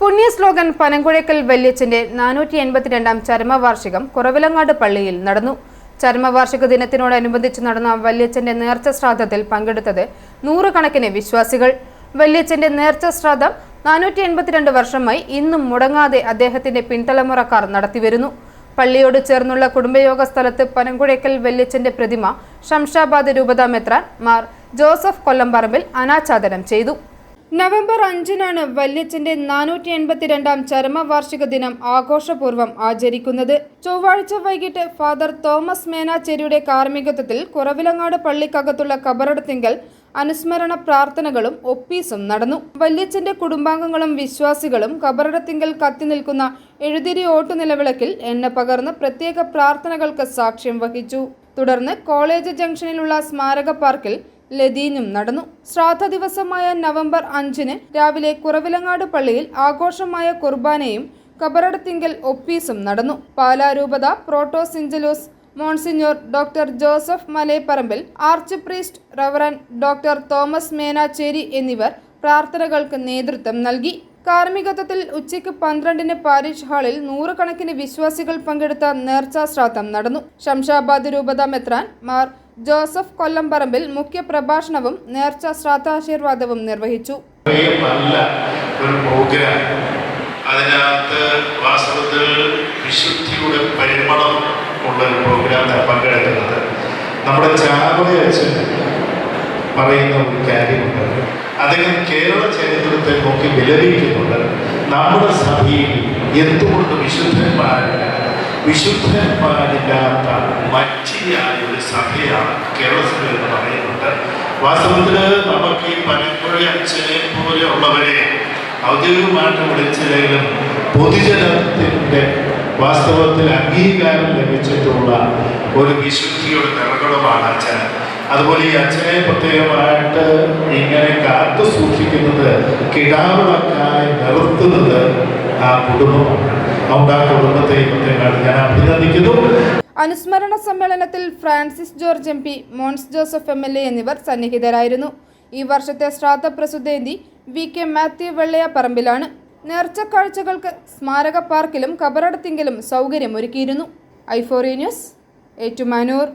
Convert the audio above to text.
പുണ്യശ്ലോകൻ പനങ്കുഴക്കൽ വല്യച്ചന്റെ നാനൂറ്റി എൺപത്തിരണ്ടാം ചരമവാർഷികം കുറവിലങ്ങാട് പള്ളിയിൽ നടന്നു. ചരമവാർഷിക ദിനത്തിനോടനുബന്ധിച്ച് നടന്ന വല്യച്ചന്റെ നേർച്ച ശ്രാദ്ധത്തിൽ പങ്കെടുത്തത് നൂറുകണക്കിന് വിശ്വാസികൾ. വല്യച്ചന്റെ നേർച്ച ശ്രാദ്ധം നാനൂറ്റി എൺപത്തിരണ്ട് വർഷമായി ഇന്നും മുടങ്ങാതെ അദ്ദേഹത്തിന്റെ പിൻതലമുറക്കാർ നടത്തിവരുന്നു. പള്ളിയോട് ചേർന്നുള്ള കുടുംബയോഗ സ്ഥലത്ത് പനങ്കുഴയ്ക്കൽ വല്യച്ചന്റെ പ്രതിമ ശംഷാബാദ് രൂപതാ മെത്രാൻ മാർ ജോസഫ് കൊല്ലംപറമ്പിൽ അനാച്ഛാദനം ചെയ്തു. നവംബർ അഞ്ചിനാണ് വല്യച്ചന്റെ നാനൂറ്റി എൺപത്തിരണ്ടാം ചരമവാർഷിക ദിനം ആഘോഷപൂർവം ആചരിക്കുന്നത്. ചൊവ്വാഴ്ച വൈകിട്ട് ഫാദർ തോമസ് മേനാച്ചേരിയുടെ കാർമ്മികത്വത്തിൽ കുറവിലങ്ങാട് പള്ളിക്കകത്തുള്ള കബറടത്തിങ്കൽ അനുസ്മരണ പ്രാർത്ഥനകളും ഒപ്പീസും നടന്നു. വല്യച്ചന്റെ കുടുംബാംഗങ്ങളും വിശ്വാസികളും കബറടത്തിങ്കൽ കത്തി നിൽക്കുന്ന എഴുതിരി ഓട്ടുനിലവിളക്കിൽ എണ്ണ പകർന്ന് പ്രത്യേക പ്രാർത്ഥനകൾക്ക് സാക്ഷ്യം വഹിച്ചു. തുടർന്ന് കോളേജ് ജംഗ്ഷനിലുള്ള സ്മാരക പാർക്കിൽ ലതീനും നടന്നു. ശ്രാദ്ധ ദിവസമായ നവംബർ അഞ്ചിന് രാവിലെ കുറവിലങ്ങാട് പള്ളിയിൽ ആഘോഷമായ കുർബാനയും കബറടത്തിങ്കൽ ഒപ്പീസും നടന്നു. പാലാരൂപത proto syncellus monsignor doctor Joseph Maleparambil arch priest reverend doctor Thomas Menachery എന്നിവർ പ്രാർത്ഥനകൾക്ക് നേതൃത്വം നൽകി. കാർമ്മികത്വത്തിൽ ഉച്ചയ്ക്ക് പന്ത്രണ്ടിന് പാരീഷ് ഹാളിൽ നൂറുകണക്കിന് വിശ്വാസികൾ പങ്കെടുത്ത നേർച്ചാ ശ്രാദ്ധം നടന്നു. ശംഷാബാദ് രൂപത മെത്രാൻ മാർ ജോസഫ് കൊല്ലംപറമ്പിൽ മുഖ്യ പ്രഭാഷണവും നേർച്ച ശ്രാദ്ധാശീർവാദവും നിർവഹിച്ചു. നല്ല പ്രോഗ്രാം. അതിനകത്ത് വാസ്തവത്തിൽ വിശുദ്ധിയുടെ പരിമളം ഉള്ള ഒരു പ്രോഗ്രാമിൽ പങ്കെടുക്കുന്നത്. നമ്മുടെ ചാവറ അച്ഛൻ പറയുന്ന ഒരു കാര്യമുണ്ട്. അദ്ദേഹം കേരള ചരിത്രത്തെ നോക്കി വിലപിക്കുന്നുണ്ട്. നമ്മുടെ സഭയിൽ എന്തുകൊണ്ട് വിശുദ്ധന്മാരില്ല വിശുദ്ധന്മാരില്ലാത്ത മച്ചിയായ ഒരു സഭയാണ് കേരള എന്ന് പറയുന്നുണ്ട് വാസ്തവത്തിൽ നമുക്ക് ഈ പനമ്പുഴ അച്ഛനെ പോലെയുള്ളവരെ ഔദ്യോഗികമായിട്ട് വിളിച്ചില്ലെങ്കിലും പൊതുജനത്തിന്റെ വാസ്തവത്തിൽ അംഗീകാരം ലഭിച്ചിട്ടുള്ള ഒരു വിശുദ്ധിയുടെ നിറകുടമാണ് അച്ഛൻ. അതുപോലെ ഈ അച്ഛനെ പ്രത്യേകമായിട്ട് ഇങ്ങനെ കാത്തു സൂക്ഷിക്കുന്നത് കിടാവിളക്കായി നിർത്തുന്നത് ആ കുടുംബമാണ്. അനുസ്മരണ സമ്മേളനത്തിൽ Francis George M P Mons Joseph M L A എന്നിവർ സന്നിഹിതരായിരുന്നു. ഈ വർഷത്തെ ശ്രാദ്ധ പ്രസുദ്ധേന്തി വി കെ മാത്യു വെള്ളയപ്പറമ്പിലാണ്. നേർച്ച കാഴ്ചകൾക്ക് സ്മാരക പാർക്കിലും കബറടത്തിങ്കിലും സൗകര്യമൊരുക്കിയിരുന്നു. ഐഫോറി ന്യൂസ് ഏറ്റുമാനൂർ.